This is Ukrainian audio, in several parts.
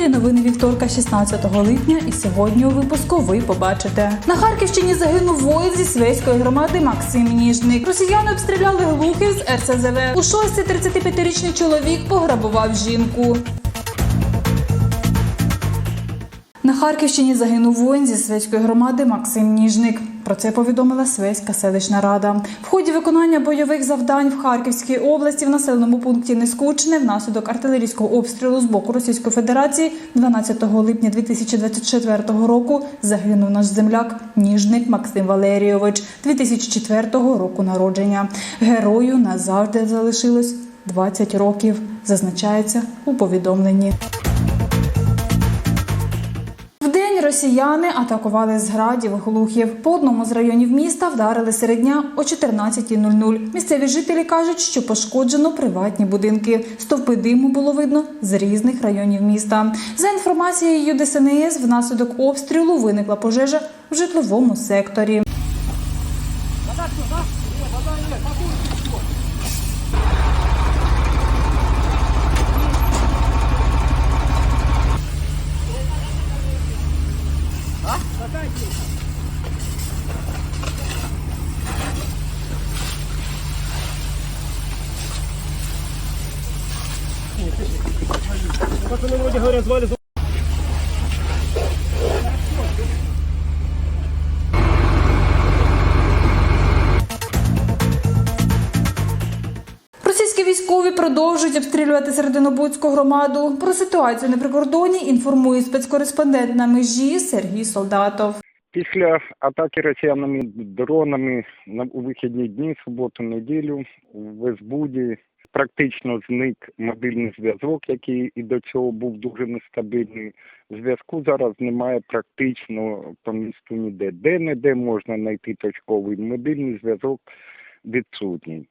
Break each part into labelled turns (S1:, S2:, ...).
S1: ефірі новини вівторка, 16 липня. І сьогодні у випуску ви побачите на Харківщині загинув воїн зі Свейської громади Максим Ніжник. Росіяни обстріляли глухів з РСЗВ. У шості 35-річний чоловік пограбував жінку. На Харківщині загинув воїн зі Свеської громади Максим Ніжник. Про це повідомила Свеська селищна рада. В ході виконання бойових завдань в Харківській області в населеному пункті Нескучне внаслідок артилерійського обстрілу з боку Російської Федерації 12 липня 2024 року загинув наш земляк Ніжник Максим Валерійович 2004 року народження. Герою назавжди залишилось 20 років. Зазначається у повідомленні. Росіяни атакували з градів глухів. По одному з районів міста вдарили серед дня о 14.00. Місцеві жителі кажуть, що пошкоджено приватні будинки. Стовпи диму було видно з різних районів міста. За інформацією ДСНС, внаслідок обстрілу виникла пожежа в житловому секторі.
S2: Как на вроде говорят, звали
S1: продовжують обстрілювати Серединобудську громаду. Про ситуацію на прикордоні інформує спецкореспондент на межі Сергій Солдатов.
S3: Після атаки росіянами дронами на у вихідні дні, суботу, неділю в Езбуді практично зник мобільний зв'язок, який і до цього був дуже нестабільний. Зв'язку зараз немає практично по місту ніде. Де-не-де можна знайти точковий мобільний зв'язок відсутній.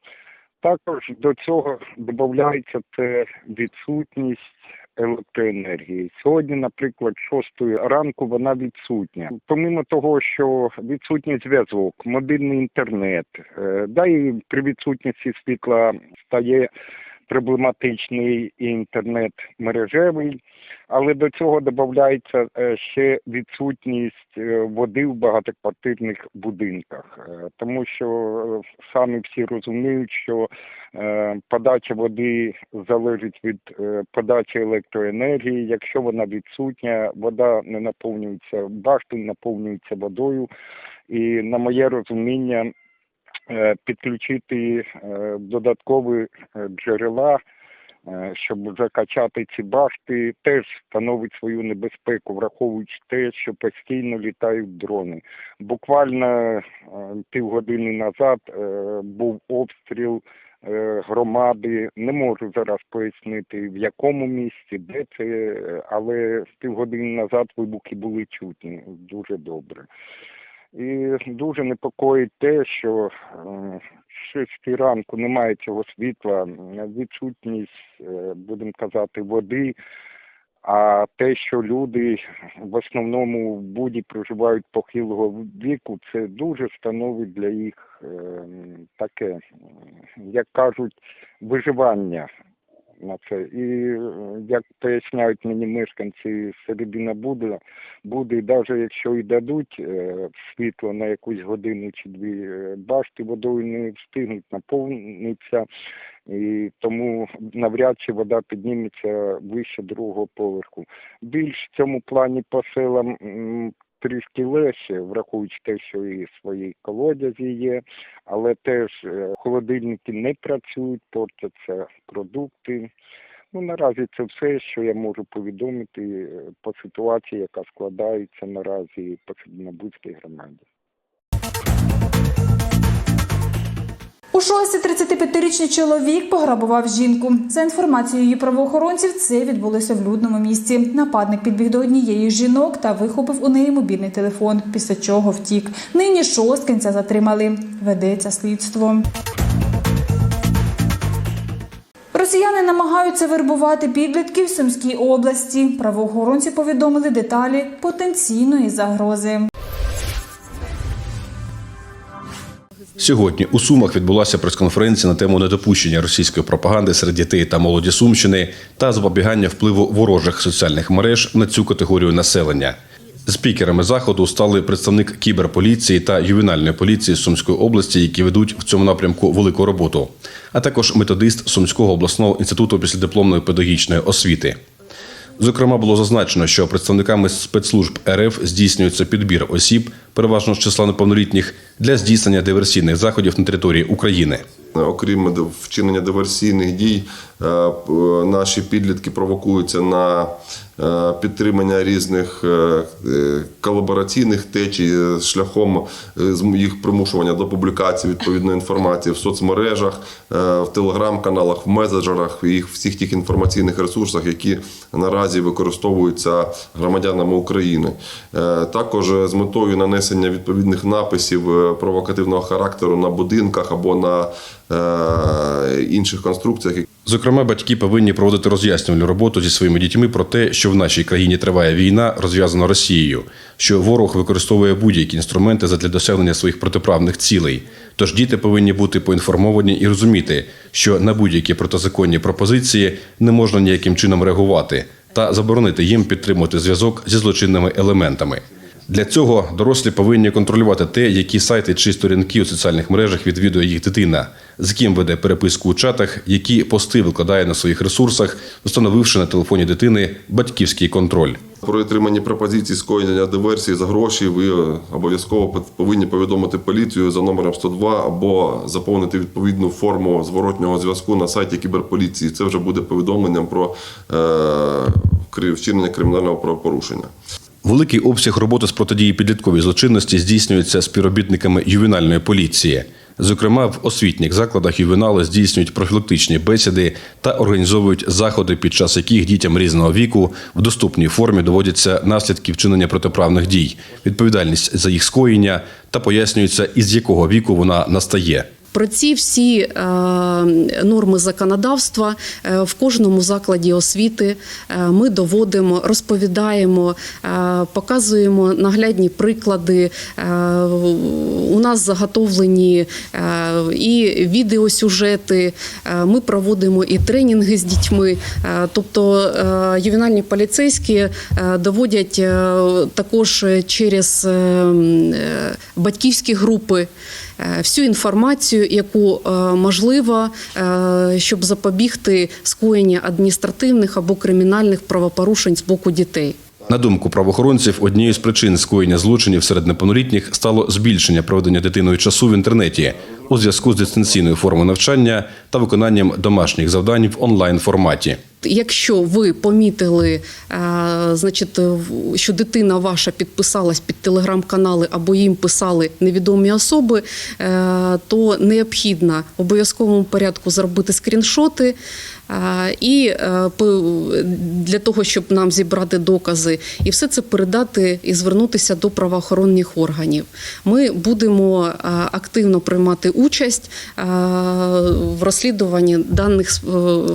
S3: Також до цього додається це відсутність електроенергії. Сьогодні, наприклад, 6 ранку вона відсутня. Помимо того, що відсутній зв'язок, мобільний інтернет, е, да і при відсутності світла стає проблематичний інтернет мережевий, але до цього додається е, ще відсутність е, води в багатоквартирних будинках, Е, тому що самі всі розуміють, що подача води залежить від подачі електроенергії. Якщо вона відсутня, вода не наповнюється, башти не наповнюються водою. І на моє розуміння, підключити е, додаткові е, джерела, е, щоб вже качати ці башти, теж становить свою небезпеку, враховуючи те, що постійно літають дрони. Буквально е, півгодини назад е, був обстріл е, громади. Не можу зараз пояснити в якому місці, де це, е, але півгодини назад вибухи були чутні дуже добре. І дуже непокоїть те, що е, з 6 ранку немає цього світла, відсутність, е, будемо казати, води. А те, що люди в основному в Буді проживають похилого віку, це дуже становить для їх е, таке, як кажуть, виживання на це. І е, як поясняють мені мешканці середина Буди, Буди, навіть якщо і дадуть е, світло на якусь годину чи дві, е, башти водою не встигнуть наповнитися, і тому навряд чи вода підніметься вище другого поверху. Більш в цьому плані по селам трішки легше, враховуючи те, що і свої колодязі є, але теж е, холодильники не працюють, портяться продукти. Ну, наразі це все, що я можу повідомити е, по ситуації, яка складається наразі по Середнобудській громаді.
S1: У шості 35-річний чоловік пограбував жінку. За інформацією правоохоронців, це відбулося в людному місці. Нападник підбіг до однієї з жінок та вихопив у неї мобільний телефон, після чого втік. Нині шосткинця затримали. Ведеться слідство. Росіяни намагаються вербувати підлітків в Сумській області. Правоохоронці повідомили деталі потенційної загрози.
S4: Сьогодні у Сумах відбулася прес-конференція на тему недопущення російської пропаганди серед дітей та молоді Сумщини та запобігання впливу ворожих соціальних мереж на цю категорію населення. Спікерами заходу стали представник кіберполіції та ювенальної поліції Сумської області, які ведуть в цьому напрямку велику роботу, а також методист Сумського обласного інституту післядипломної педагогічної освіти. Зокрема, було зазначено, що представниками спецслужб РФ здійснюється підбір осіб, переважно з числа неповнолітніх, для здійснення диверсійних заходів на території України.
S5: Окрім вчинення диверсійних дій, е, наші підлітки провокуються на е, підтримання різних е, е, колабораційних течій е, шляхом е, їх примушування до публікації відповідної інформації в соцмережах, е, в телеграм-каналах, в меседжерах, їх всіх тих інформаційних ресурсах, які наразі використовуються громадянами України. Е, Також з метою нанесення відповідних написів е, провокативного характеру на будинках або на е, інших конструкціях,
S4: Зокрема, батьки повинні проводити роз'яснювальну роботу зі своїми дітьми про те, що в нашій країні триває війна, розв'язана Росією, що ворог використовує будь-які інструменти задля досягнення своїх протиправних цілей. Тож діти повинні бути поінформовані і розуміти, що на будь-які протизаконні пропозиції не можна ніяким чином реагувати та заборонити їм підтримувати зв'язок зі злочинними елементами. Для цього дорослі повинні контролювати те, які сайти чи сторінки у соціальних мережах відвідує їх дитина, з ким веде переписку у чатах, які пости викладає на своїх ресурсах, встановивши на телефоні дитини батьківський контроль.
S5: При отриманні пропозицій скоєння диверсії за гроші ви е, обов'язково повинні повідомити поліцію за номером 102 або заповнити відповідну форму зворотнього зв'язку на сайті кіберполіції. Це вже буде повідомленням про е, вчинення кримінального правопорушення.
S4: Великий обсяг роботи з протидії підлітковій злочинності здійснюється співробітниками ювенальної поліції. Зокрема, в освітніх закладах ювенали здійснюють профілактичні бесіди та організовують заходи, під час яких дітям різного віку в доступній формі доводяться наслідки вчинення протиправних дій, відповідальність за їх скоєння та пояснюється, із якого віку вона настає.
S6: Про ці всі е, норми законодавства е, в кожному закладі освіти е, ми доводимо, розповідаємо, показуємо наглядні приклади. У нас заготовлені і відеосюжети. Е, ми проводимо і тренінги з дітьми. Тобто е, ювенальні поліцейські доводять також через е, е, батьківські групи всю інформацію, яку е, можливо, е, щоб запобігти скоєння адміністративних або кримінальних правопорушень з боку дітей.
S4: На думку правоохоронців, однією з причин скоєння злочинів серед неповнолітніх стало збільшення проведення дитиною часу в інтернеті у зв'язку з дистанційною формою навчання та виконанням домашніх завдань в онлайн форматі.
S6: Якщо ви помітили, е, значить, що дитина ваша підписалась під телеграм-канали або їм писали невідомі особи, е, то необхідно в обов'язковому порядку зробити скріншоти. І е, для того, щоб нам зібрати докази, і все це передати і звернутися до правоохоронних органів. Ми будемо е, активно приймати участь е, в розслідуванні даних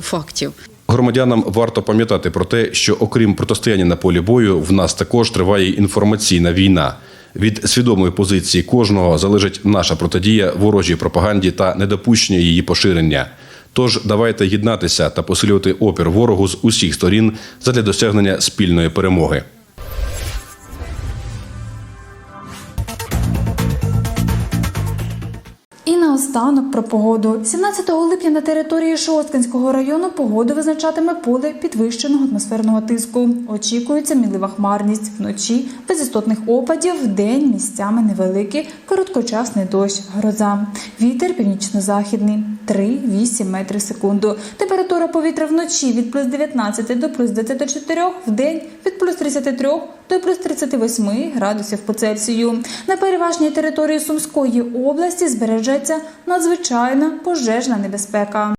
S6: фактів.
S4: Громадянам варто пам'ятати про те, що окрім протистояння на полі бою, в нас також триває інформаційна війна. Від свідомої позиції кожного залежить наша протидія ворожій пропаганді та недопущення її поширення. Тож давайте єднатися та посилювати опір ворогу з усіх сторін задля досягнення спільної перемоги.
S1: Наостанок про погоду. 17 липня на території Шосткинського району погоду визначатиме поле підвищеного атмосферного тиску. Очікується мінлива хмарність. Вночі без істотних опадів, вдень місцями невеликий, короткочасний дощ, гроза. Вітер північно-західний 3-8 метрів секунду. Температура повітря вночі від плюс 19 до плюс 24, вдень від плюс 33 до плюс 38 градусів по Цельсію. На переважній території Сумської області збережеться надзвичайна пожежна небезпека.